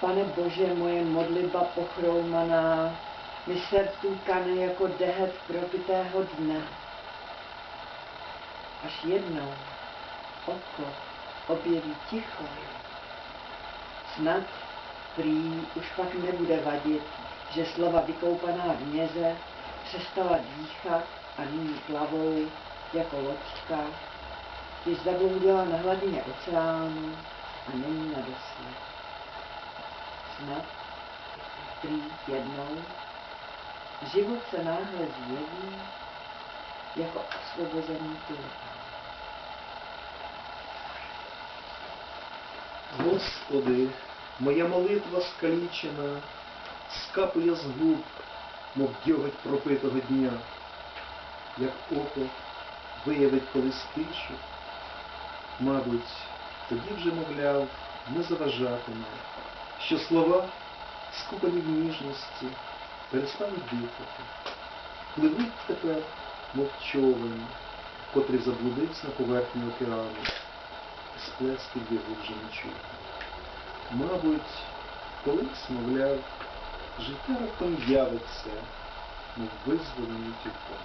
Pane Bože, moje modlitba pochroumaná, mi srdcu kane jako dehet propitého dne. Až jednou oko objeví ticho, snad prý už pak nebude vadit, že slova vykoupaná v měze přestala dýchat a nyní plavou jako loďka, když zabloudila na hladině oceánu a není na dosled. Prý jednou život se náhle zjeví jako osvobozený tulipán. Господи, моя молитва скалічена, скапує з губ, мов дьоготь пропитого дня, як око виявить колись тишу, мабуть, тоді вже, мовляв, не заважатиме, що слова, скупані в ніжності, перестануть дихати, пливуть тепер, мов човен, котрий заблудився на поверхні океану і сплесків його вже не чути. Мабуть, колись, мовляв, життя раптом явиться, мов визволений тюком.